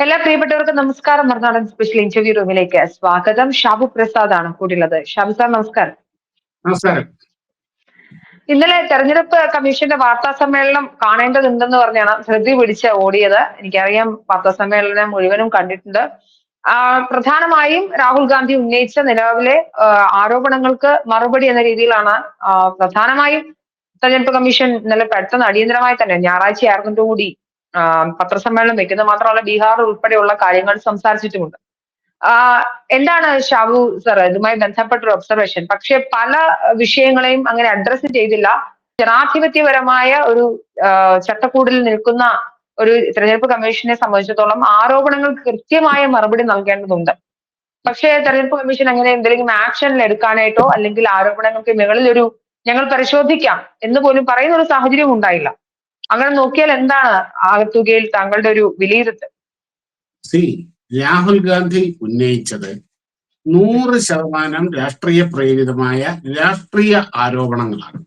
എല്ലാ പ്രിയപ്പെട്ടവർക്കും നമസ്കാരം. മറുനാടൻ സ്പെഷ്യൽ ഇന്റർവ്യൂ റൂമിലേക്ക് സ്വാഗതം. ഷാബു പ്രസാദ് ആണ് കൂടിയുള്ളത്. ഷാബു സാർ നമസ്കാരം. നമസ്കാരം. ഇന്നലെ തെരഞ്ഞെടുപ്പ് കമ്മീഷന്റെ വാർത്താ സമ്മേളനം കാണേണ്ടതുണ്ടെന്ന് പറഞ്ഞാണ് ശ്രദ്ധ പിടിച്ച് ഓടിയത്. എനിക്കറിയാം വാർത്താ സമ്മേളനം മുഴുവനും കണ്ടിട്ടുണ്ട്. പ്രധാനമായും രാഹുൽ ഗാന്ധി ഉന്നയിച്ച നിലവിലെ ആരോപണങ്ങൾക്ക് മറുപടി എന്ന രീതിയിലാണ് പ്രധാനമായും തെരഞ്ഞെടുപ്പ് കമ്മീഷൻ ഇന്നലെ പെട്ടെന്ന് അടിയന്തരമായി തന്നെ ഞായറാഴ്ചയായിരുന്നു കൂടി ആ, പത്രസമ്മേളനം വെക്കുന്നത് മാത്രമല്ല ബീഹാർ ഉൾപ്പെടെയുള്ള കാര്യങ്ങൾ സംസാരിച്ചിട്ടുമുണ്ട്. എന്താണ് ഷാബു സർ ഇതുമായി ബന്ധപ്പെട്ട ഒരു ഒബ്സർവേഷൻ പക്ഷെ പല വിഷയങ്ങളെയും അങ്ങനെ അഡ്രസ്സ് ചെയ്തില്ല. ജനാധിപത്യപരമായ ഒരു ചട്ടക്കൂടിൽ നിൽക്കുന്ന ഒരു തെരഞ്ഞെടുപ്പ് കമ്മീഷനെ സംബന്ധിച്ചിടത്തോളം ആരോപണങ്ങൾ കൃത്യമായ മറുപടി നൽകേണ്ടതുണ്ട്. പക്ഷേ തെരഞ്ഞെടുപ്പ് കമ്മീഷൻ അങ്ങനെ എന്തെങ്കിലും ആക്ഷൻ എടുക്കാനായിട്ടോ അല്ലെങ്കിൽ ആരോപണങ്ങൾക്ക് മുകളിൽ ഒരു ഞങ്ങൾ പരിശോധിക്കാം എന്ന് പോലും പറയുന്ന ഒരു സാഹചര്യം ഉണ്ടായില്ല. അങ്ങനെ നോക്കിയാൽ എന്താണ് ആകത്തുകയിൽ താങ്കളുടെ ഒരു വിലയിരുത്തൽ? സി രാഹുൽ ഗാന്ധി ഉന്നയിച്ചത് നൂറ് ശതമാനം രാഷ്ട്രീയ പ്രേരിതമായ രാഷ്ട്രീയ ആരോപണങ്ങളാണ്.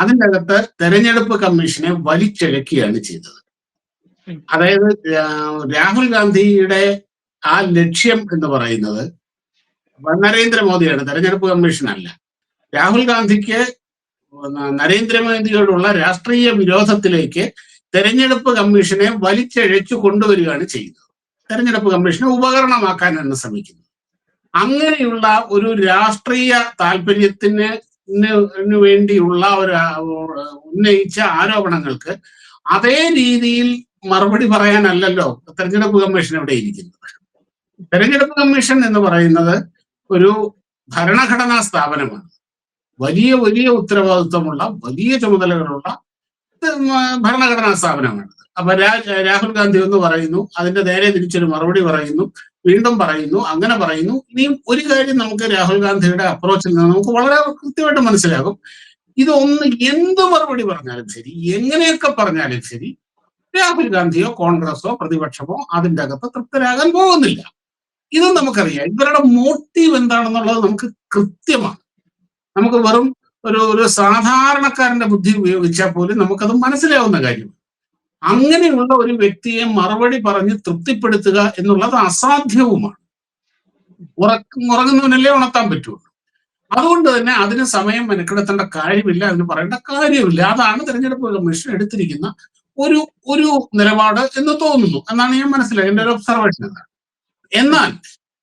അതിന്റെ അകത്ത് തെരഞ്ഞെടുപ്പ് കമ്മീഷനെ വലിച്ചിഴക്കുകയാണ് ചെയ്തത്. അതായത് രാഹുൽ ഗാന്ധിയുടെ ആ ലക്ഷ്യം എന്ന് പറയുന്നത് നരേന്ദ്രമോദിയാണ് തെരഞ്ഞെടുപ്പ് കമ്മീഷൻ അല്ല രാഹുൽ ഗാന്ധിക്ക് നരേന്ദ്രമോദിയോടുള്ള രാഷ്ട്രീയ വിരോധത്തിലേക്ക് തെരഞ്ഞെടുപ്പ് കമ്മീഷനെ വലിച്ചഴച്ചു കൊണ്ടുവരികയാണ് ചെയ്യുന്നത്. തെരഞ്ഞെടുപ്പ് കമ്മീഷനെ ഉപകരണമാക്കാനാണ് ശ്രമിക്കുന്നത് അങ്ങനെയുള്ള ഒരു രാഷ്ട്രീയ താല്പര്യത്തിന് വേണ്ടിയുള്ള ഒരു ഉന്നയിച്ച ആരോപണങ്ങൾക്ക് അതേ രീതിയിൽ മറുപടി പറയാനല്ലല്ലോ തെരഞ്ഞെടുപ്പ് കമ്മീഷൻ ഇവിടെ ഇരിക്കുന്നത്. തെരഞ്ഞെടുപ്പ് കമ്മീഷൻ എന്ന് പറയുന്നത് ഒരു ഭരണഘടനാ സ്ഥാപനമാണ്. വലിയ വലിയ ഉത്തരവാദിത്വമുള്ള വലിയ ചുമതലകളുള്ള ഭരണഘടനാ സ്ഥാപനമാണ് അപ്പൊ രാഹുൽ ഗാന്ധി ഒന്ന് പറയുന്നു അതിന്റെ നേരെ തിരിച്ചൊരു മറുപടി പറയുന്നു വീണ്ടും പറയുന്നു അങ്ങനെ പറയുന്നു. ഇനിയും ഒരു കാര്യം നമുക്ക് രാഹുൽ ഗാന്ധിയുടെ അപ്രോച്ചിൽ നിന്ന് നമുക്ക് വളരെ കൃത്യമായിട്ട് മനസ്സിലാകും. ഇതൊന്ന് എന്ത് മറുപടി പറഞ്ഞാലും ശരി എങ്ങനെയൊക്കെ പറഞ്ഞാലും ശരി രാഹുൽ ഗാന്ധിയോ കോൺഗ്രസോ പ്രതിപക്ഷമോ അതിന്റെ അകത്ത് തൃപ്തരാകാൻ പോകുന്നില്ല. ഇത് നമുക്കറിയാം. ഇവരുടെ മോട്ടീവ് എന്താണെന്നുള്ളത് നമുക്ക് കൃത്യമാണ്. നമുക്ക് വെറും ഒരു ഒരു സാധാരണക്കാരന്റെ ബുദ്ധി ഉപയോഗിച്ചാൽ പോലും നമുക്കത് മനസ്സിലാവുന്ന കാര്യം. അങ്ങനെയുള്ള ഒരു വ്യക്തിയെ മറുപടി പറഞ്ഞ് തൃപ്തിപ്പെടുത്തുക എന്നുള്ളത് അസാധ്യവുമാണ്. ഉറങ്ങുന്നവനല്ലേ ഉണർത്താൻ പറ്റുള്ളൂ. അതുകൊണ്ട് തന്നെ അതിന് സമയം മെനക്കെടുത്തേണ്ട കാര്യമില്ല അതിന് പറയേണ്ട കാര്യമില്ല. അതാണ് തെരഞ്ഞെടുപ്പ് കമ്മീഷൻ എടുത്തിരിക്കുന്ന ഒരു ഒരു നിലപാട് എന്ന് തോന്നുന്നു. എന്നാണ് ഞാൻ മനസ്സിലായത് എന്റെ ഒരു ഒബ്സർവേഷൻ എന്നാൽ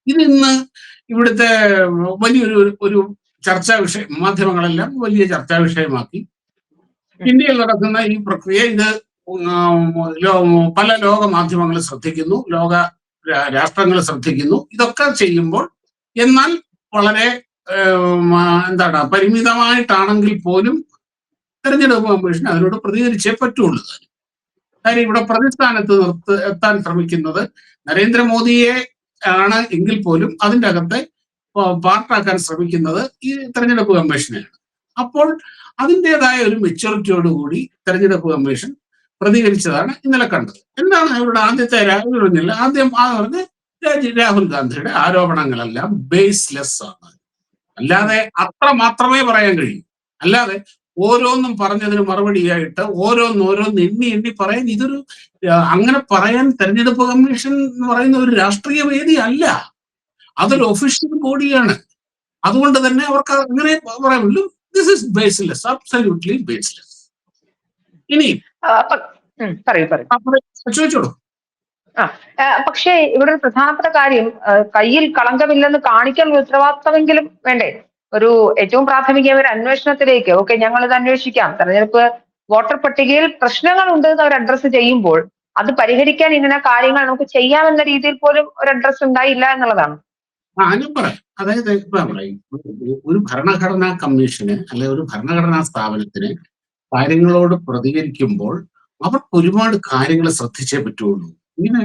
ഇതിന്ന് ഇവിടുത്തെ വലിയൊരു ഒരു ചർച്ചാ വിഷയം മാധ്യമങ്ങളെല്ലാം വലിയ ചർച്ചാ വിഷയമാക്കി ഇന്ത്യയിൽ നടക്കുന്ന ഈ പ്രക്രിയ ഇത് പല ലോക മാധ്യമങ്ങൾ ശ്രദ്ധിക്കുന്നു ലോക രാഷ്ട്രങ്ങൾ ശ്രദ്ധിക്കുന്നു ഇതൊക്കെ ചെയ്യുമ്പോൾ എന്നാൽ വളരെ എന്താണ് പരിമിതമായിട്ടാണെങ്കിൽ പോലും തെരഞ്ഞെടുപ്പ് കമ്മീഷൻ അതിനോട് പ്രതികരിച്ചേ പറ്റുള്ളൂ. കാര്യം ഇവിടെ പ്രതിസ്ഥാനത്ത് നിർത്ത് എത്താൻ ശ്രമിക്കുന്നത് നരേന്ദ്രമോദിയെ ആണ് എങ്കിൽ പോലും അതിന്റെ അകത്തെ പാർട്ടാക്കാൻ ശ്രമിക്കുന്നത് ഈ തെരഞ്ഞെടുപ്പ് കമ്മീഷനെയാണ്. അപ്പോൾ അതിന്റെതായ ഒരു മെച്ചൂരിറ്റിയോടുകൂടി തെരഞ്ഞെടുപ്പ് കമ്മീഷൻ പ്രതികരിച്ചതാണ് ഇന്നലെ കണ്ടത്. എന്താണ് അവരുടെ ആദ്യത്തെ പറഞ്ഞില്ല? ആദ്യം ആ പറഞ്ഞ് രാഹുൽ ഗാന്ധിയുടെ ആരോപണങ്ങളെല്ലാം ബേസ്ലെസ് ആണ്. അല്ലാതെ അത്ര മാത്രമേ പറയാൻ കഴിയൂ. അല്ലാതെ ഓരോന്നും പറഞ്ഞതിന് മറുപടിയായിട്ട് ഓരോന്ന് ഓരോന്ന് എണ്ണി എണ്ണി പറയാൻ ഇതൊരു അങ്ങനെ പറയാൻ തെരഞ്ഞെടുപ്പ് കമ്മീഷൻ എന്ന് പറയുന്ന ഒരു രാഷ്ട്രീയ വേദി അല്ല അതൊരു ഒഫീഷ്യൽ ബോഡിയാണ് അതുകൊണ്ട് തന്നെ അവർക്ക് അങ്ങനെ പറയാമല്ലോ this is baseless absolutely baseless ഇനി പറയൂ പറയൂ. ചോദിച്ചോളൂ. പക്ഷേ ഇവിടെ ഒരു പ്രധാനപ്പെട്ട കാര്യം കയ്യിൽ കളങ്കമില്ലെന്ന് കാണിക്കാൻ ഉത്തരവാദിത്തമെങ്കിലും വേണ്ടേ? ഒരു ഏറ്റവും പ്രാഥമികമായ ഒരു അന്വേഷണത്തിലേക്ക് ഓക്കെ ഞങ്ങൾ ഇത് അന്വേഷിക്കാം. തെരഞ്ഞെടുപ്പ് വോട്ടർ പട്ടികയിൽ പ്രശ്നങ്ങൾ ഉണ്ട് എന്ന് അവർ അഡ്രസ്സ് ചെയ്യുമ്പോൾ അത് പരിഹരിക്കാൻ ഇങ്ങനെ കാര്യങ്ങൾ നമുക്ക് ചെയ്യാമെന്ന രീതിയിൽ പോലും ഒരു അഡ്രസ് ഉണ്ടായില്ല എന്നുള്ളതാണ്. ഞാൻ പറയാം. അതായത് ഇപ്പൊ പറയും ഒരു ഭരണഘടനാ കമ്മീഷന് അല്ലെ ഒരു ഭരണഘടനാ സ്ഥാപനത്തിന് കാര്യങ്ങളോട് പ്രതികരിക്കുമ്പോൾ അവർക്ക് ഒരുപാട് കാര്യങ്ങൾ ശ്രദ്ധിച്ചേ പറ്റുള്ളൂ. ഇങ്ങനെ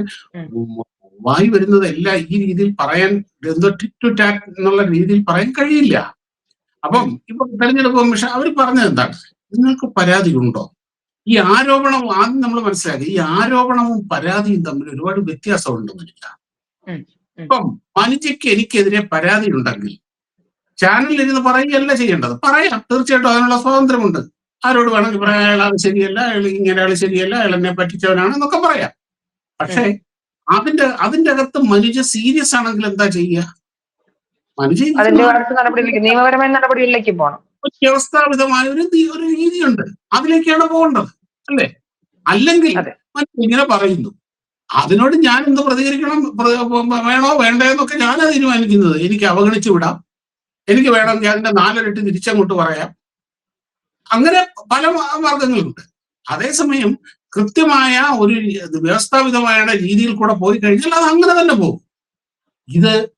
വായി വരുന്നതെല്ലാം ഈ രീതിയിൽ പറയാൻ എന്തോ ടിക് ടു ടാറ്റ് എന്നുള്ള രീതിയിൽ പറയാൻ കഴിയില്ല. അപ്പം ഇപ്പൊ തെരഞ്ഞെടുപ്പ് കമ്മീഷൻ അവർ പറഞ്ഞത് എന്താണ്? നിങ്ങൾക്ക് പരാതി ഉണ്ടോ? ഈ ആരോപണം ആദ്യം നമ്മൾ മനസ്സിലാക്കി ഈ ആരോപണവും പരാതിയും തമ്മിൽ ഒരുപാട് വ്യത്യാസമുണ്ടെന്നില്ല. ഇപ്പം മനുജയ്ക്ക് എനിക്കെതിരെ പരാതി ഉണ്ടെങ്കിൽ ചാനലിൽ ഇരുന്ന് പറയുകയല്ല ചെയ്യേണ്ടത്. പറയാം. തീർച്ചയായിട്ടും അതിനുള്ള സ്വാതന്ത്ര്യമുണ്ട്. ആരോട് വേണമെങ്കിൽ പറയാം. അയാൾ അത് ശരിയല്ല. അയാൾ ഇങ്ങനെ ആൾ ശരിയല്ല. അയാൾ എന്നെ പറ്റിച്ചവനാണ് എന്നൊക്കെ പറയാം. പക്ഷേ അതിന്റെ അതിന്റെ അകത്ത് മനുജ സീരിയസ് ആണെങ്കിൽ എന്താ ചെയ്യുക? മനുജ നിയമപരമായ നടപടികളിലേക്ക് പോകണം ഒരു വ്യവസ്ഥാപിതമായ ഒരു ഒരു രീതിയുണ്ട്. അതിലേക്കാണ് പോകേണ്ടത്. അല്ലേ? അല്ലെങ്കിൽ. ഇങ്ങനെ പറയുന്നു. അതിനോട് ഞാൻ എന്ത് പ്രതികരിക്കണം? പ്ര- വേണോ? വേണ്ടേ എന്നൊക്കെ ഞാനാ തീരുമാനിക്കുന്നത്. എനിക്ക് അവഗണിച്ചു വിടാം. എനിക്ക് വേണമെങ്കിൽ അതിന്റെ നാലിരട്ടി തിരിച്ചങ്ങോട്ട് പറയാം. അങ്ങനെ പല മാർഗങ്ങളുണ്ട്. അതേസമയം കൃത്യമായ ഒരു വ്യവസ്ഥാപിതമായ രീതിയിൽ കൂടെ പോയി കഴിഞ്ഞാൽ അത് അങ്ങനെ തന്നെ പോകും. ഇത്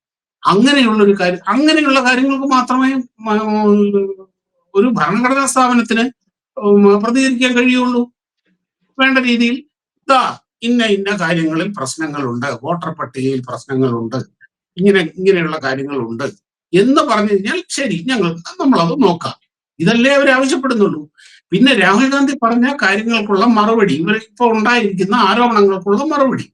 അങ്ങനെയുള്ള ഒരു കാര്യം അങ്ങനെയുള്ള കാര്യങ്ങൾക്ക് മാത്രമേ ഒരു ഭരണഘടനാ സ്ഥാപനത്തിന് പ്രതികരിക്കാൻ കഴിയുള്ളൂ. വേണ്ട രീതിയിൽ ഇതാ ഇന്ന ഇന്ന കാര്യങ്ങളിൽ പ്രശ്നങ്ങളുണ്ട്. വോട്ടർ പട്ടികയിൽ പ്രശ്നങ്ങളുണ്ട്. ഇങ്ങനെ ഇങ്ങനെയുള്ള കാര്യങ്ങളുണ്ട് എന്ന് പറഞ്ഞു കഴിഞ്ഞാൽ ശരി ഞങ്ങൾ നമ്മളത് നോക്കാം. ഇതല്ലേ അവർ ആവശ്യപ്പെടുന്നുള്ളൂ. പിന്നെ രാഹുൽ ഗാന്ധി പറഞ്ഞ കാര്യങ്ങൾക്കുള്ള മറുപടി ഇവർ ഇപ്പോൾ ഉണ്ടായിരിക്കുന്ന ആരോപണങ്ങൾക്കുള്ള മറുപടി.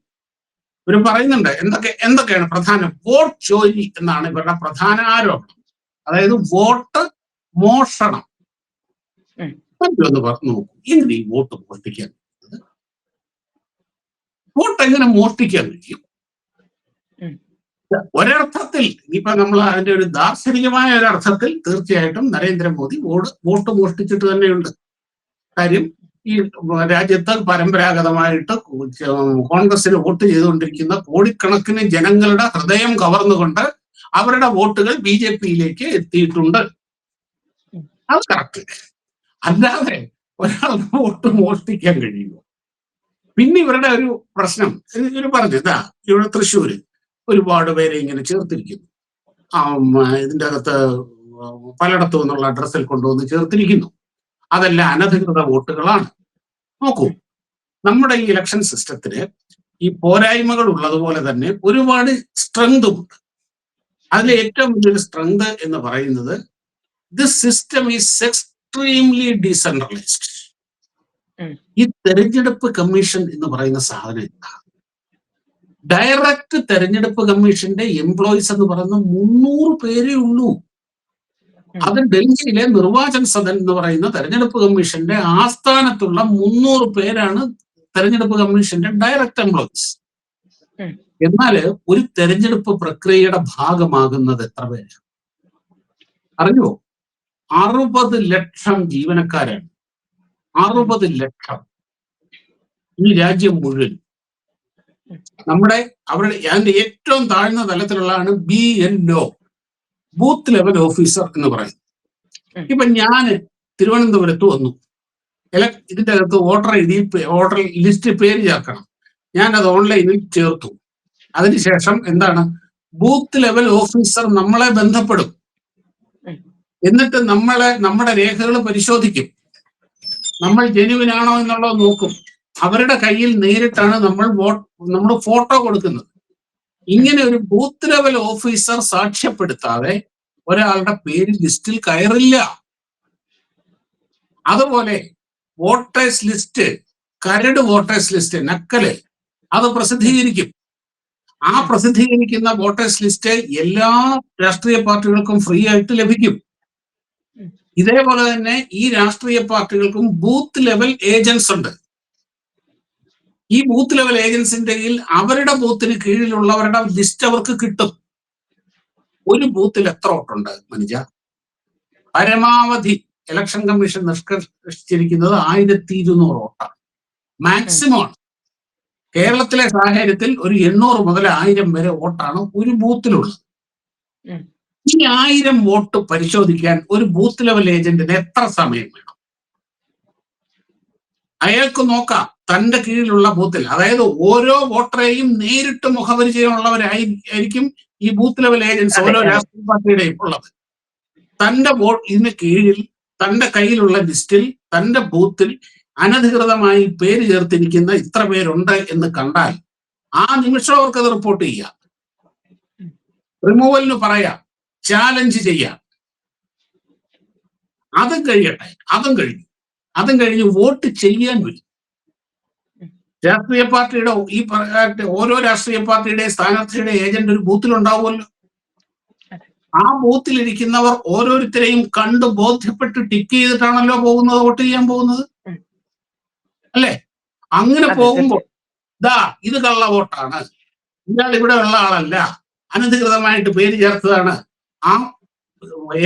ഇവർ പറയുന്നുണ്ട് എന്തൊക്കെ എന്തൊക്കെയാണ് പ്രധാന വോട്ട് ചോരി എന്നാണ് ഇവരുടെ പ്രധാന ആരോപണം. അതായത് വോട്ട് മോഷണം. ഒന്ന് നോക്കൂ. എങ്ങനെ ഈ വോട്ട് മോഷ്ടിക്കാൻ? വോട്ട് എങ്ങനെ മോഷ്ടിക്കാൻ കഴിയും. ഒരർത്ഥത്തിൽ ഇനിയിപ്പോ നമ്മൾ അതിന്റെ ഒരു ദാർശനികമായ ഒരു അർത്ഥത്തിൽ തീർച്ചയായിട്ടും നരേന്ദ്രമോദി വോട്ട് വോട്ട് മോഷ്ടിച്ചിട്ട് തന്നെയുണ്ട്. കാര്യം ഈ രാജ്യത്ത് പരമ്പരാഗതമായിട്ട് കോൺഗ്രസിന് വോട്ട് ചെയ്തുകൊണ്ടിരിക്കുന്ന കോടിക്കണക്കിന് ജനങ്ങളുടെ ഹൃദയം കവർന്നുകൊണ്ട് അവരുടെ വോട്ടുകൾ ബി ജെ പിയിലേക്ക് എത്തിയിട്ടുണ്ട്. അത് കറക്റ്റ്. അല്ലാതെ ഒരാൾക്ക് വോട്ട് മോഷ്ടിക്കാൻ കഴിയുമോ? പിന്നെ ഇവരുടെ ഒരു പ്രശ്നം. ഇവർ പറഞ്ഞു ഇതാ ഇവിടെ തൃശ്ശൂര് ഒരുപാട് പേരെ ഇങ്ങനെ ചേർത്തിരിക്കുന്നു. ആ ഇതിന്റെ അകത്ത് പലയിടത്തു നിന്നുള്ള അഡ്രസ്സിൽ കൊണ്ടുവന്ന് ചേർത്തിരിക്കുന്നു. അതെല്ലാം അനധികൃത വോട്ടുകളാണ്. നോക്കൂ നമ്മുടെ ഈ ഇലക്ഷൻ സിസ്റ്റത്തിന് ഈ പോരായ്മകൾ ഉള്ളതുപോലെ തന്നെ ഒരുപാട് സ്ട്രെങ്തും ഉണ്ട്. അതിലെ ഏറ്റവും വലിയൊരു സ്ട്രെങ്ത് എന്ന് പറയുന്നത് this system is extremely decentralised. ഈ തെരഞ്ഞെടുപ്പ് കമ്മീഷൻ എന്ന് പറയുന്ന സാധനം എന്താ ഡയറക്റ്റ് തെരഞ്ഞെടുപ്പ് കമ്മീഷന്റെ എംപ്ലോയീസ് എന്ന് പറയുന്ന മുന്നൂറ് പേരേ ഉള്ളൂ. അത് ഡൽഹിയിലെ നിർവാചൻ സദൻ എന്ന് പറയുന്ന തെരഞ്ഞെടുപ്പ് കമ്മീഷന്റെ ആസ്ഥാനത്തുള്ള മുന്നൂറ് പേരാണ് തെരഞ്ഞെടുപ്പ് കമ്മീഷന്റെ ഡയറക്റ്റ് എംപ്ലോയീസ് എന്നാൽ എന്നാൽ ഒരു തെരഞ്ഞെടുപ്പ് പ്രക്രിയയുടെ ഭാഗമാകുന്നത് എത്ര പേര് അറിഞ്ഞോ? അറുപത് ലക്ഷം ജീവനക്കാരാണ്. അറുപത് ലക്ഷം. ഈ രാജ്യം മുഴുവൻ. നമ്മുടെ അവരുടെ അതിന്റെ ഏറ്റവും താഴ്ന്ന തലത്തിലുള്ളതാണ് B N O booth level officer എന്ന് പറയുന്നത്. ഇപ്പൊ ഞാൻ തിരുവനന്തപുരത്ത് വന്നു. ഇതിന്റെ അകത്ത് voter I D voter list പേര് ചേർക്കണം. ഞാൻ അത് ഓൺലൈനിൽ ചേർത്തു. അതിനുശേഷം എന്താണ്? ബൂത്ത് ലെവൽ ഓഫീസർ നമ്മളെ ബന്ധപ്പെടും. എന്നിട്ട് നമ്മളെ നമ്മുടെ രേഖകൾ പരിശോധിക്കും. നമ്മൾ ജെനുവിൻ ആണോ എന്നുള്ളത് നോക്കും. അവരുടെ കയ്യിൽ നേരിട്ടാണ് നമ്മൾ വോട്ട് നമ്മൾ ഫോട്ടോ കൊടുക്കുന്നത്. ഇങ്ങനെ ഒരു ബൂത്ത് ലെവൽ ഓഫീസർ സാക്ഷ്യപ്പെടുത്താതെ ഒരാളുടെ പേര് ലിസ്റ്റിൽ കയറില്ല. അതുപോലെ വോട്ടേഴ്സ് ലിസ്റ്റ് കരട് വോട്ടേഴ്സ് ലിസ്റ്റ് നക്കൽ അത് പ്രസിദ്ധീകരിക്കും. ആ പ്രസിദ്ധീകരിക്കുന്ന വോട്ടേഴ്സ് ലിസ്റ്റ് എല്ലാ രാഷ്ട്രീയ പാർട്ടികൾക്കും ഫ്രീ ആയിട്ട് ലഭിക്കും. ഇതേപോലെ തന്നെ ഈ രാഷ്ട്രീയ പാർട്ടികൾക്കും ബൂത്ത് ലെവൽ ഏജൻസ് ഉണ്ട്. ഈ ബൂത്ത് ലെവൽ ഏജൻസിന്റെ കീഴിൽ അവരുടെ ബൂത്തിന് കീഴിലുള്ളവരുടെ ലിസ്റ്റ് അവർക്ക് കിട്ടും. ഒരു ബൂത്തിൽ എത്ര വോട്ടുണ്ട് മനുജ? പരമാവധി ഇലക്ഷൻ കമ്മീഷൻ നിഷ്കർഷിച്ചിരിക്കുന്നത് ആയിരത്തി ഇരുന്നൂറ് വോട്ടാണ്. മാക്സിമം കേരളത്തിലെ സാഹചര്യത്തിൽ ഒരു എണ്ണൂറ് മുതൽ ആയിരം വരെ വോട്ടാണ് ഒരു ബൂത്തിലുള്ളത്. ഈ ആയിരം വോട്ട് പരിശോധിക്കാൻ ഒരു ബൂത്ത് ലെവൽ ഏജന്റിന് എത്ര സമയം വേണം? അയാൾക്ക് നോക്കാം തന്റെ കീഴിലുള്ള ബൂത്തിൽ അതായത് ഓരോ വോട്ടറെയും നേരിട്ട് മുഖപരിചയമുള്ളവരായിരിക്കും ഈ ബൂത്ത് ലെവൽ ഏജൻസ് ഓരോ രാഷ്ട്രീയ പാർട്ടിയുടെയും ഉള്ളത്. തന്റെ വോട്ട് ഇതിന് കീഴിൽ തന്റെ കയ്യിലുള്ള ലിസ്റ്റിൽ തന്റെ ബൂത്തിൽ അനധികൃതമായി പേര് ചേർത്തിരിക്കുന്ന ഇത്ര പേരുണ്ട് എന്ന് കണ്ടാൽ ആ നിമിഷം അവർക്കത് റിപ്പോർട്ട് ചെയ്യാം. റിമൂവലിന് പറയാം. ചാലഞ്ച് ചെയ്യാം. അതും കഴിയട്ടെ അതും കഴിഞ്ഞു. അതും കഴിഞ്ഞ് വോട്ട് ചെയ്യാൻ വരും. രാഷ്ട്രീയ പാർട്ടിയുടെ ഈ ഓരോ രാഷ്ട്രീയ പാർട്ടിയുടെ സ്ഥാനാർത്ഥിയുടെ ഏജന്റ് ഒരു ബൂത്തിലുണ്ടാവുമല്ലോ ആ ബൂത്തിലിരിക്കുന്നവർ ഓരോരുത്തരെയും കണ്ട് ബോധ്യപ്പെട്ട് ടിക്ക് ചെയ്തിട്ടാണല്ലോ പോകുന്നത് വോട്ട് ചെയ്യാൻ പോകുന്നത്. അല്ലേ? അങ്ങനെ പോകുമ്പോൾ ദാ ഇത് കള്ള വോട്ടാണ്. ഇയാൾ ഇവിടെ ഉള്ള ആളല്ല. അനധികൃതമായിട്ട് പേര് ചേർത്തതാണ്. ആ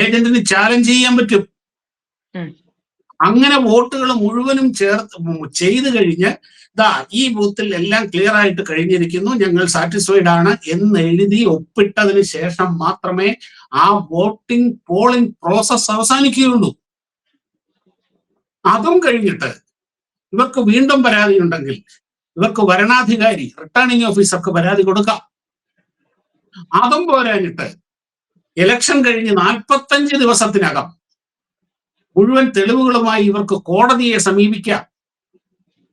ഏജന്റിന് ചാലഞ്ച് ചെയ്യാൻ പറ്റും. അങ്ങനെ വോട്ടുകൾ മുഴുവനും ചേർത്ത് ചെയ്തു കഴിഞ്ഞ് ദാ ഈ ബൂത്തിൽ എല്ലാം ക്ലിയർ ആയിട്ട് കഴിഞ്ഞിരിക്കുന്നു. ഞങ്ങൾ സാറ്റിസ്ഫൈഡ് ആണ് എന്ന് എഴുതി ഒപ്പിട്ടതിന് ശേഷം മാത്രമേ ആ വോട്ടിംഗ് പോളിംഗ് പ്രോസസ് അവസാനിക്കുകയുള്ളൂ. അതും കഴിഞ്ഞിട്ട് ഇവർക്ക് വീണ്ടും പരാതി ഉണ്ടെങ്കിൽ ഇവർക്ക് വരണാധികാരി റിട്ടേണിംഗ് ഓഫീസർക്ക് പരാതി കൊടുക്കാം. അതും പോരാഞ്ഞിട്ട് ഇലക്ഷൻ കഴിഞ്ഞ് നാൽപ്പത്തഞ്ച് ദിവസത്തിനകം മുഴുവൻ തെളിവുകളുമായി ഇവർക്ക് കോടതിയെ സമീപിക്കാം.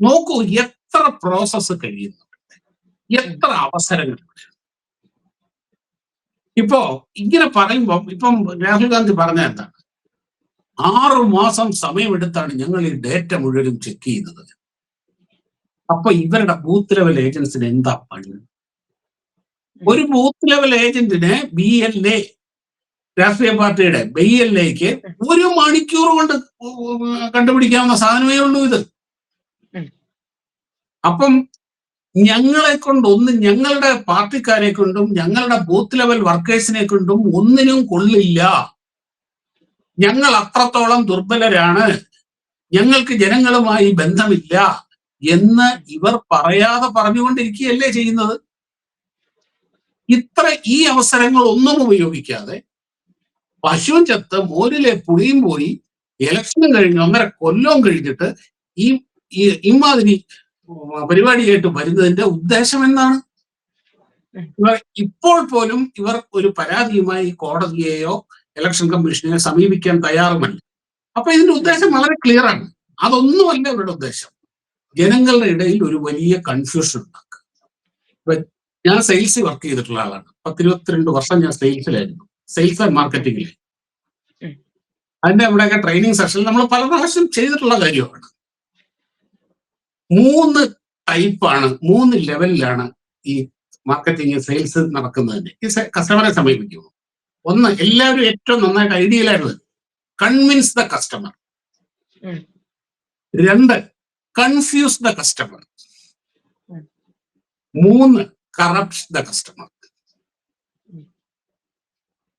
നോക്കൂ എത്ര പ്രോസസ്സ് കഴിയുന്നു. എത്ര അവസരങ്ങൾ. ഇപ്പോ ഇങ്ങനെ പറയുമ്പം ഇപ്പം രാഹുൽ ഗാന്ധി പറഞ്ഞ എന്താണ്? ആറു മാസം സമയമെടുത്താണ് ഞങ്ങൾ ഈ ഡേറ്റ മുഴുവനും ചെക്ക് ചെയ്യുന്നത്. അപ്പൊ ഇവരുടെ ബൂത്ത് ലെവൽ ഏജൻസിന് എന്താ പണി? ഒരു ബൂത്ത് ലെവൽ ഏജന്റിന് ബി എൽ എ രാഷ്ട്രീയ പാർട്ടിയുടെ ബെയ്യലിലേക്ക് ഒരു മണിക്കൂർ കൊണ്ട് കണ്ടുപിടിക്കാവുന്ന സാധനമേ ഉള്ളൂ ഇത്. അപ്പം ഞങ്ങളെ കൊണ്ട് ഒന്ന് ഞങ്ങളുടെ പാർട്ടിക്കാരെ കൊണ്ടും ഞങ്ങളുടെ ബൂത്ത് ലെവൽ വർക്കേഴ്സിനെ കൊണ്ടും ഒന്നിനും കൊള്ളില്ല. ഞങ്ങൾ അത്രത്തോളം ദുർബലരാണ്. ഞങ്ങൾക്ക് ജനങ്ങളുമായി ബന്ധമില്ല എന്ന് ഇവർ പറയാതെ പറഞ്ഞുകൊണ്ടിരിക്കുകയല്ലേ ചെയ്യുന്നത്? ഇത്ര ഈ അവസരങ്ങൾ ഒന്നും ഉപയോഗിക്കാതെ പശുവും ചത്ത് മോരിലെ പുളിയും പോയി ഇലക്ഷൻ കഴിഞ്ഞ് ഒന്നര കൊല്ലവും കഴിഞ്ഞിട്ട് ഈ ഇമാതിരി പരിപാടി പരിപാടിയായിട്ട് വരുന്നതിന്റെ ഉദ്ദേശം എന്താണ്? ഇവർ ഇപ്പോൾ പോലും ഇവർ ഒരു പരാതിയുമായി കോടതിയെയോ ഇലക്ഷൻ കമ്മീഷനെയോ സമീപിക്കാൻ തയ്യാറുമല്ല. അപ്പൊ ഇതിന്റെ ഉദ്ദേശം വളരെ ക്ലിയർ ആണ്. അതൊന്നുമല്ല ഇവരുടെ ഉദ്ദേശം. ജനങ്ങളുടെ ഇടയിൽ ഒരു വലിയ കൺഫ്യൂഷൻ ഉണ്ടാക്കുക. ഞാൻ സെയിൽസ് വർക്ക് ചെയ്തിട്ടുള്ള ആളാണ്. പത്തിരുപത്തിരണ്ട് വർഷം ഞാൻ സെയിൽസിലായിരുന്നു സെയിൽസ് ആൻഡ് മാർക്കറ്റിംഗിൽ. അതിന്റെ അവിടെയൊക്കെ ട്രെയിനിങ് സെഷനിൽ നമ്മൾ പല പ്രാവശ്യം ചെയ്തിട്ടുള്ള കാര്യമാണ്. മൂന്ന് ടൈപ്പാണ് മൂന്ന് ലെവലിലാണ് ഈ മാർക്കറ്റിംഗ് സെയിൽസ് നടക്കുന്നതിന്. ഈ കസ്റ്റമറെ സമീപിക്കുന്നു. ഒന്ന് എല്ലാവരും ഏറ്റവും നന്നായിട്ട് ഐഡിയയിലായിട്ട് കൺവിൻസ് ദ കസ്റ്റമർ രണ്ട് കൺഫ്യൂസ് ദ കസ്റ്റമർ മൂന്ന് കറപ്റ്റ് ദ കസ്റ്റമർ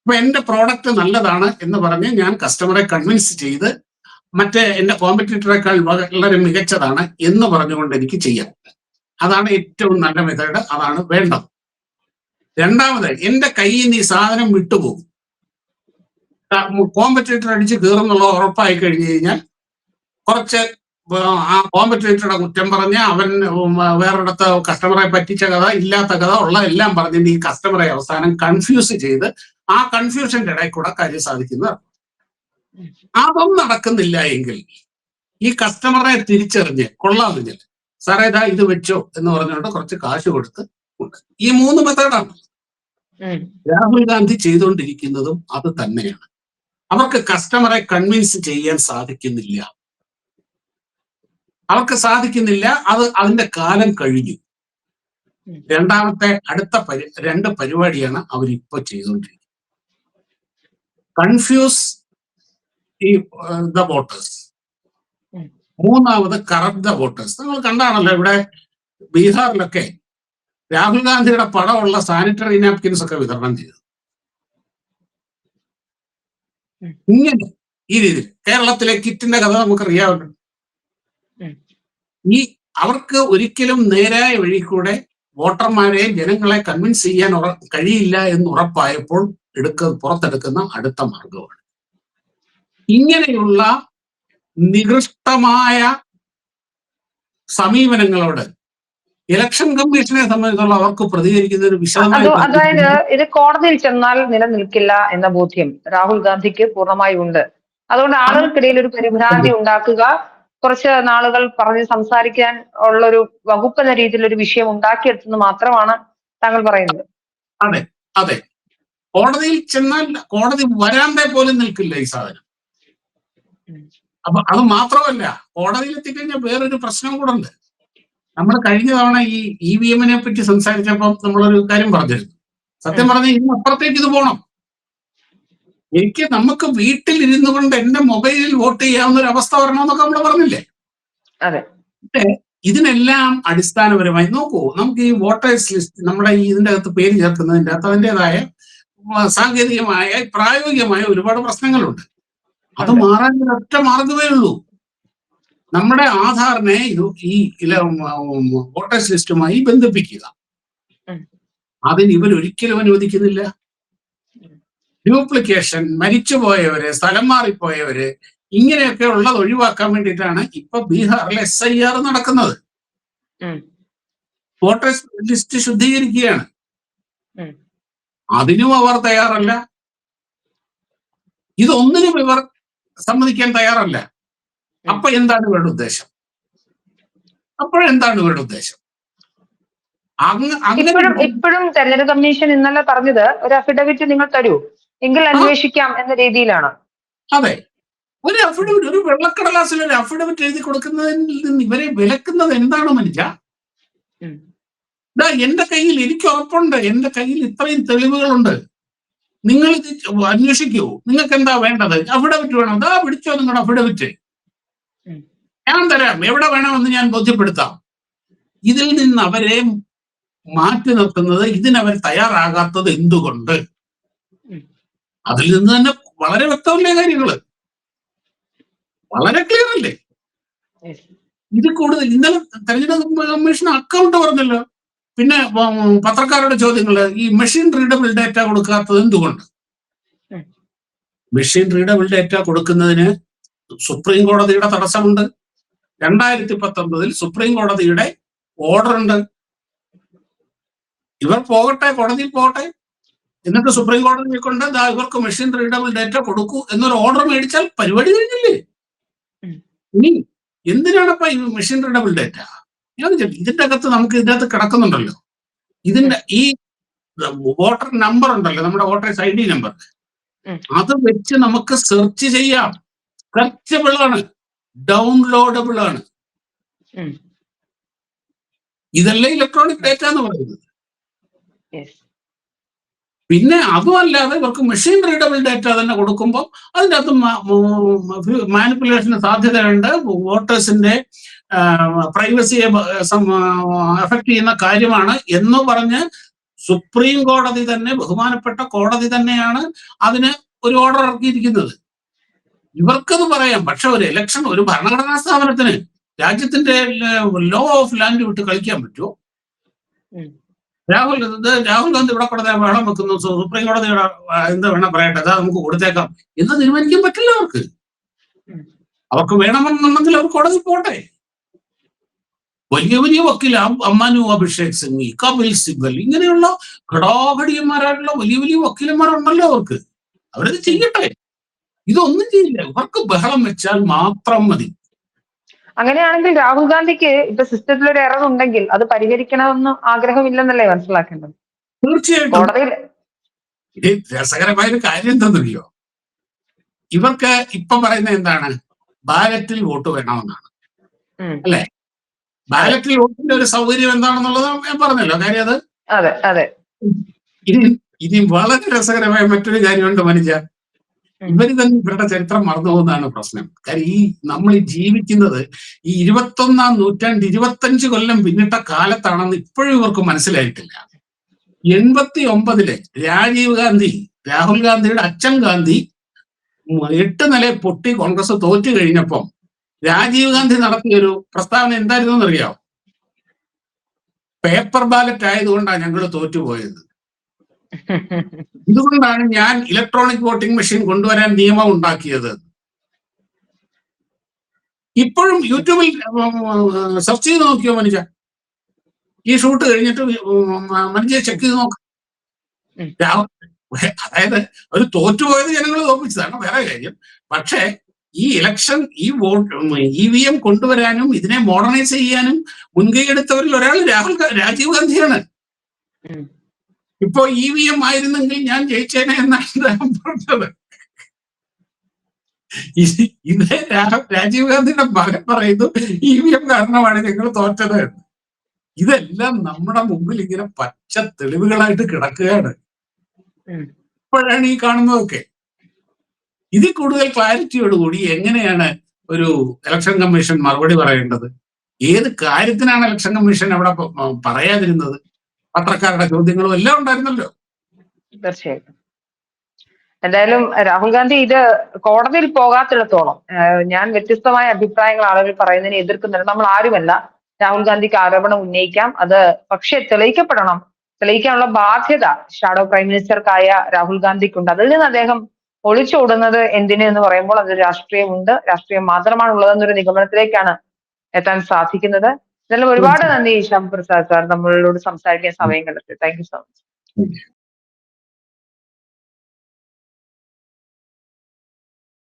അപ്പൊ എന്റെ പ്രോഡക്റ്റ് നല്ലതാണ് എന്ന് പറഞ്ഞ് ഞാൻ കസ്റ്റമറെ കൺവിൻസ് ചെയ്ത് മറ്റേ എന്റെ കോമ്പറ്റീറ്ററേക്കാൾ വളരെ മികച്ചതാണ് എന്ന് പറഞ്ഞുകൊണ്ട് എനിക്ക് ചെയ്യാം അതാണ് ഏറ്റവും നല്ല മെത്തേഡ് അതാണ് വേണ്ടത്. രണ്ടാമത് എന്റെ കയ്യിൽ നിന്ന് ഈ സാധനം വിട്ടുപോകും. കോമ്പറ്റീറ്റർ അടിച്ച് കീറുന്നുള്ള ഉറപ്പായി കഴിഞ്ഞു കഴിഞ്ഞാൽ കുറച്ച് ആ കോമ്പറ്റേറ്ററുടെ കുറ്റം പറഞ്ഞ് അവൻ വേറൊരിടത്ത് കസ്റ്റമറെ പറ്റിച്ച കഥ ഇല്ലാത്ത കഥ ഉള്ള എല്ലാം പറഞ്ഞിട്ട് ഈ കസ്റ്റമറെ അവസാനം കൺഫ്യൂസ് ചെയ്ത് ആ കൺഫ്യൂഷന്റെ ഇടയിൽ കൂടെ കാര്യം സാധിക്കുന്നതാണ് അതും നടക്കുന്നില്ല എങ്കിൽ ഈ കസ്റ്റമറെ തിരിച്ചറിഞ്ഞ് കൊള്ളാമെങ്കിൽ സാറേ ഇതാ ഇത് വെച്ചോ എന്ന് പറഞ്ഞുകൊണ്ട് കുറച്ച് കാശ് കൊടുത്ത് ഉണ്ട് ഈ മൂന്ന് മെത്തേഡാണ് രാഹുൽ ഗാന്ധി ചെയ്തുകൊണ്ടിരിക്കുന്നതും അത് തന്നെയാണ്. അവർക്ക് കസ്റ്റമറെ കൺവിൻസ് ചെയ്യാൻ സാധിക്കുന്നില്ല. അവർക്ക് സാധിക്കുന്നില്ല അത് അതിന്റെ കാലം കഴിഞ്ഞു. രണ്ടാമത്തെ അടുത്ത പരി രണ്ട് പരിപാടിയാണ് അവരിപ്പോ ചെയ്തുകൊണ്ടിരിക്കുന്നത്. കൺഫ്യൂസ് ഈ ദ വോട്ടേഴ്സ്. മൂന്നാമത് കറപ്റ്റ് ദ വോട്ടേഴ്സ്. നിങ്ങൾ കണ്ടാണല്ലോ ഇവിടെ ബീഹാറിലൊക്കെ രാഹുൽ ഗാന്ധിയുടെ പടമുള്ള സാനിറ്ററി നാപ്കിൻസ് ഒക്കെ വിതരണം ചെയ്തു. ഇങ്ങനെ ഈ രീതിയിൽ. കേരളത്തിലെ കിറ്റിന്റെ കഥ നമുക്കറിയാമല്ലോ. ഉം. ഈ അവർക്ക് ഒരിക്കലും നേരായ വഴി കൂടെ വോട്ടർമാരെ ജനങ്ങളെ കൺവിൻസ് ചെയ്യാൻ കഴിയില്ല എന്ന് ഉറപ്പായപ്പോൾ എടുക്ക പുറത്തെടുക്കുന്ന അടുത്ത മാർഗമാണ് ഇങ്ങനെയുള്ള നികൃഷ്ടമായ സമീപനങ്ങളോട് ഇലക്ഷൻ കമ്മീഷനെ സംബന്ധിച്ചുള്ള അവർക്ക് പ്രതികരിക്കുന്നതിന് ഒരു വിശദമായി അതായത് ഇത് കോടതിയിൽ ചെന്നാൽ നിലനിൽക്കില്ല എന്ന ബോധ്യം രാഹുൽ ഗാന്ധിക്ക് പൂർണമായി ഉണ്ട്. അതുകൊണ്ട് ആളുകൾക്കിടയിൽ ഒരു പരിഭ്രാന്തി ഉണ്ടാക്കുക കുറച്ച് നാളുകൾ പറഞ്ഞ് സംസാരിക്കാൻ ഉള്ള ഒരു വകുപ്പ് എന്ന രീതിയിൽ ഒരു വിഷയം ഉണ്ടാക്കിയെടുത്തെന്ന് മാത്രമാണ് താങ്കൾ പറയുന്നത്. അതെ അതെ. കോടതിയിൽ ചെന്നാൽ കോടതി വരാന്തേ പോലും നിൽക്കില്ല ഈ സാധനം. അപ്പൊ അത് മാത്രമല്ല കോടതിയിൽ എത്തിക്കഴിഞ്ഞാൽ വേറൊരു പ്രശ്നം കൂടെ ഉണ്ട്. നമ്മൾ കഴിഞ്ഞ തവണ ഈ ഇ വി എമ്മിനെ പറ്റി സംസാരിച്ചപ്പോൾ നമ്മളൊരു കാര്യം പറഞ്ഞിരുന്നു. സത്യം. പറഞ്ഞാൽ ഇതിന് അപ്പുറത്തേക്ക് ഇത് പോകണം എനിക്ക് നമുക്ക് വീട്ടിൽ ഇരുന്നു കൊണ്ട് എന്റെ മൊബൈലിൽ വോട്ട് ചെയ്യാവുന്ന ഒരു അവസ്ഥ വരണമെന്നൊക്കെ നമ്മൾ പറഞ്ഞില്ലേ? അതെ. ഇതിനെല്ലാം അടിസ്ഥാനപരമായി നോക്കൂ. നമുക്ക് ഈ വോട്ടേഴ്സ് ലിസ്റ്റ് നമ്മുടെ ഈ ഇതിന്റെ അകത്ത് പേര് ചേർക്കുന്നതിന്റെ അകത്ത് അതിന്റെതായ സാങ്കേതികമായ പ്രായോഗികമായ ഒരുപാട് പ്രശ്നങ്ങളുണ്ട് അത് മാറാൻ ഒറ്റ മാർഗമേ ഉള്ളൂ നമ്മുടെ ആധാറിനെ ഈ വോട്ടേഴ്സ് ലിസ്റ്റുമായി ബന്ധിപ്പിക്കുക. അതിന് ഇവർ ഒരിക്കലും അനുവദിക്കുന്നില്ല ഡ്യൂപ്ലിക്കേഷൻ മരിച്ചുപോയവര് സ്ഥലം മാറിപ്പോയവര് ഇങ്ങനെയൊക്കെ ഉള്ളത് ഒഴിവാക്കാൻ വേണ്ടിയിട്ടാണ് ഇപ്പൊ ബീഹാറിൽ എസ് ഐ ആർ നടക്കുന്നത്. വോട്ടേഴ്സ് ലിസ്റ്റ് ശുദ്ധീകരിക്കുകയാണ്. അതിനും അവർ തയ്യാറല്ല. ഇതൊന്നിനും ഇവർ സമ്മതിക്കാൻ തയ്യാറല്ല. അപ്പൊ എന്താണ് ഇവരുടെ ഉദ്ദേശം? അപ്പോഴെന്താണ് ഇവരുടെ ഉദ്ദേശം? ഇപ്പോഴും ഇപ്പോഴും തെരഞ്ഞെടുപ്പ് കമ്മീഷൻ ഇന്നലെ പറഞ്ഞത് ഒരു അഫിഡവിറ്റ് നിങ്ങൾ തരൂ. എങ്കിൽ അന്വേഷിക്കാം എന്ന രീതിയിലാണ്. അതെ. ഒരു അഫിഡവിറ്റ് ഒരു വെള്ളക്കടലാസിൽ ഒരു അഫിഡവിറ്റ് എഴുതി കൊടുക്കുന്നതിൽ നിന്ന് ഇവരെ വിലക്കുന്നത് എന്താണ് മനുഷ്യ? ഇതാ എന്റെ കയ്യിൽ എനിക്ക് ഉറപ്പുണ്ട്. എന്റെ കയ്യിൽ ഇത്രയും തെളിവുകളുണ്ട്. നിങ്ങൾ ഇത് അന്വേഷിക്കൂ. നിങ്ങൾക്ക് എന്താ വേണ്ടത്? അഫിഡവിറ്റ് വേണം. അതാ പിടിച്ചോ നിങ്ങളുടെ അഫിഡവിറ്റ്. ഞാൻ തരാം. എവിടെ വേണമെന്ന് ഞാൻ ബോധ്യപ്പെടുത്താം. ഇതിൽ നിന്ന് അവരെ മാറ്റി നിർത്തുന്നത് ഇതിനവർ തയ്യാറാകാത്തത് എന്തുകൊണ്ട്. അതിൽ നിന്ന് തന്നെ വളരെ വ്യക്തമല്ലേ കാര്യങ്ങൾ? വളരെ ക്ലിയർ അല്ലേ? ഇത് കൂടുതൽ ഇന്നലെ തെരഞ്ഞെടുപ്പ് കമ്മീഷൻ അക്കൗണ്ട് പറഞ്ഞല്ലോ. പിന്നെ പത്രക്കാരുടെ ചോദ്യങ്ങൾ ഈ മെഷീൻ റീഡബിൾ ഡേറ്റ കൊടുക്കാത്തത് എന്തുകൊണ്ട്? മെഷീൻ റീഡബിൾ ഡേറ്റ കൊടുക്കുന്നതിന് സുപ്രീം കോടതിയുടെ തടസ്സമുണ്ട്. രണ്ടായിരത്തി പത്തൊമ്പതിൽ സുപ്രീം കോടതിയുടെ ഓർഡർ ഉണ്ട് ഇവർ പോകട്ടെ കോടതിയിൽ പോകട്ടെ. എന്നിട്ട് സുപ്രീം കോടതിയെ കൊണ്ട് ഇവർക്ക് മെഷീൻ റീഡബിൾ ഡേറ്റ കൊടുക്കൂ എന്നൊരു ഓർഡർ മേടിച്ചാൽ പരിപാടി കഴിഞ്ഞില്ലേ. ഇനി എന്തിനാണപ്പ ഈ മെഷീൻ റീഡബിൾ ഡേറ്റ ഇതിന്റെ അകത്ത് നമുക്ക് ഇതിനകത്ത് കിടക്കുന്നുണ്ടല്ലോ. ഇതിന്റെ ഈ വോട്ടർ നമ്പർ ഉണ്ടല്ലോ നമ്മുടെ വോട്ടേഴ്സ് ഐ ഡി നമ്പർ. അത് വെച്ച് നമുക്ക് സെർച്ച് ചെയ്യാം. സെർച്ചബിൾ ആണ്. ഡൗൺലോഡബിൾ ആണ്. ഇതല്ലേ ഇലക്ട്രോണിക് ഡേറ്റ എന്ന് പറയുന്നത്. പിന്നെ അതുമല്ലാതെ ഇവർക്ക് മെഷീൻ റീഡബിൾ ഡേറ്റ തന്നെ കൊടുക്കുമ്പോൾ അതിന്റെ അകത്ത് മാനിപ്പുലേഷന് സാധ്യതയുണ്ട്. വോട്ടേഴ്സിന്റെ പ്രൈവസിയെ എഫക്ട് ചെയ്യുന്ന കാര്യമാണ് എന്ന് പറഞ്ഞ് സുപ്രീം കോടതി തന്നെ ബഹുമാനപ്പെട്ട കോടതി തന്നെയാണ് അതിന് ഒരു ഓർഡർ ഇറക്കിയിരിക്കുന്നത്. ഇവർക്കത് പറയാം. പക്ഷെ ഒരു ഇലക്ഷൻ ഒരു ഭരണഘടനാ സ്ഥാപനത്തിന് രാജ്യത്തിന്റെ ലോ ഓഫ് ലാൻഡ് വിട്ട് കളിക്കാൻ പറ്റുമോ? രാഹുൽ രാഹുൽ ഗാന്ധി ഇവിടെ കൊടുത്ത വേണം വെക്കുന്നു. സുപ്രീം കോടതിയുടെ എന്ത് വേണം പറയട്ടെ അതാ നമുക്ക് കൊടുത്തേക്കാം എന്ന് തീരുമാനിക്കാൻ പറ്റില്ല അവർക്ക്. അവർക്ക് വേണമെന്നുണ്ടെങ്കിൽ അവർ കോടതി പോട്ടെ. വലിയ വലിയ വക്കീൽ അമ്മാനു അഭിഷേക് സിംഗ് കപിൽ സിബൽ ഇങ്ങനെയുള്ള ഘടാഘടിയന്മാരായിട്ടുള്ള വലിയ വലിയ വക്കീലന്മാരുണ്ടല്ലോ അവർക്ക്. അവരത് ചെയ്യട്ടെ. ഇതൊന്നും ചെയ്യില്ല. ഇവർക്ക് ബഹളം വെച്ചാൽ മാത്രം മതി. അങ്ങനെയാണെങ്കിൽ രാഹുൽ ഗാന്ധിക്ക് ഇപ്പൊ സിസ്റ്റത്തിൽ ഒരു എറർ ഉണ്ടെങ്കിൽ അത് പരിഹരിക്കണമെന്ന് ആഗ്രഹമില്ലെന്നല്ലേ മനസ്സിലാക്കേണ്ടത്? തീർച്ചയായിട്ടും. കോടതിയിൽ ഇത് രസകരമായ ഒരു കാര്യം എന്താണെന്നറിയോ? ഇവർക്ക് ഇപ്പൊ പറയുന്നത് എന്താണ്? ബാലറ്റിൽ വോട്ട് വേണമെന്നാണ്. ഉം. ബാലറ്റിൽ വോട്ടിന്റെ ഒരു സൗകര്യം എന്താണെന്നുള്ളത് ഞാൻ പറഞ്ഞല്ലോ. കാര്യം അത് അതെ അതെ. ഇനി ഇനി വളരെ രസകരമായ മറ്റൊരു കാര്യമുണ്ട് മനുഷ്യ. ഇവർ തന്നെ ഇവരുടെ ചരിത്രം മറന്നു പോകുന്നതാണ് പ്രശ്നം. കാര്യം ഈ നമ്മൾ ജീവിക്കുന്നത് ഈ ഇരുപത്തൊന്നാം നൂറ്റാണ്ട് ഇരുപത്തഞ്ച് കൊല്ലം പിന്നിട്ട കാലത്താണെന്ന് ഇപ്പോഴും ഇവർക്ക് മനസ്സിലായിട്ടില്ല. എൺപത്തി ഒമ്പതിലെ രാജീവ് ഗാന്ധി രാഹുൽ ഗാന്ധിയുടെ അച്ഛൻ ഗാന്ധി എട്ട് നില പൊട്ടി കോൺഗ്രസ് തോറ്റു കഴിഞ്ഞപ്പം രാജീവ് ഗാന്ധി നടത്തിയ ഒരു പ്രസ്താവന എന്തായിരുന്നു എന്നറിയാമോ പേപ്പർ ബാലറ്റ് ആയതുകൊണ്ടാണ് ഞങ്ങൾ തോറ്റുപോയത്. എന്തുകൊണ്ടാണ് ഞാൻ ഇലക്ട്രോണിക് വോട്ടിംഗ് മെഷീൻ കൊണ്ടുവരാൻ നിയമം ഉണ്ടാക്കിയത്? ഇപ്പോഴും യൂട്യൂബിൽ സെർച്ച് ചെയ്ത് നോക്കിയോ മനുഷ്യ? ഈ ഷൂട്ട് കഴിഞ്ഞിട്ട് മനുഷ്യ ചെക്ക് ചെയ്ത് നോക്ക്. അതായത് ഒരു തോറ്റുപോയത് ജനങ്ങൾ തോപ്പിച്ചതാണ് വേറെ കാര്യം. പക്ഷേ ഈ ഇലക്ഷൻ ഈ വോട്ട് ഇ വി എം കൊണ്ടുവരാനും ഇതിനെ മോഡേണൈസ് ചെയ്യാനും മുൻകൈ എടുത്തവരിൽ ഒരാൾ രാഹുൽ രാജീവ് ഗാന്ധിയാണ്. ഇപ്പോ ഇ വി എം ആയിരുന്നെങ്കിൽ ഞാൻ ജയിച്ചേനെ എന്നാണ് അദ്ദേഹം പറഞ്ഞത്. ഇത് രാജീവ് ഗാന്ധിയുടെ മകൻ പറയുന്നു ഇ വി എം കാരണമാണ് ഞങ്ങൾ തോറ്റത് എന്ന്. ഇതെല്ലാം നമ്മുടെ മുമ്പിൽ ഇങ്ങനെ പച്ച തെളിവുകളായിട്ട് കിടക്കുകയാണ് ഇപ്പോഴാണ് ഈ കാണുന്നതൊക്കെ. ഇതിൽ കൂടുതൽ ക്ലാരിറ്റിയോടുകൂടി എങ്ങനെയാണ് ഒരു ഇലക്ഷൻ കമ്മീഷൻ മറുപടി പറയേണ്ടത്? ഏത് കാര്യത്തിനാണ് ഇലക്ഷൻ കമ്മീഷൻ അവിടെ പറയാതിരുന്നത്? പത്രക്കാരുടെ ചോദ്യങ്ങളും എല്ലാം ഉണ്ടായിരുന്നല്ലോ. തീർച്ചയായിട്ടും. എന്തായാലും രാഹുൽ ഗാന്ധി ഇത് കോടതിയിൽ പോകാത്തിടത്തോളം ഞാൻ വ്യത്യസ്തമായ അഭിപ്രായങ്ങൾ ആളുകൾ പറയുന്നതിനെ എതിർക്കുന്നുണ്ട് നമ്മൾ ആരുമല്ല. രാഹുൽ ഗാന്ധിക്ക് ആരോപണം ഉന്നയിക്കാം. അത് പക്ഷേ തെളിയിക്കപ്പെടണം. തെളിയിക്കാനുള്ള ബാധ്യത ഷാഡോ പ്രൈം മിനിസ്റ്റർക്കായ രാഹുൽ ഗാന്ധിക്കുണ്ട്. അതിൽ നിന്ന് അദ്ദേഹം ഒളിച്ചോടുന്നത് എന്തിന് എന്ന് പറയുമ്പോൾ അത് രാഷ്ട്രീയമുണ്ട്. രാഷ്ട്രീയം മാത്രമാണ് ഉള്ളതെന്നൊരു നിഗമനത്തിലേക്കാണ് എത്താൻ സാധിക്കുന്നത്. എന്നാലും ഒരുപാട് നന്ദി ശ്യാം പ്രസാദ് സാർ. നമ്മളോട് സംസാരിക്കാൻ സമയം കണ്ടെത്തി. Thank you so much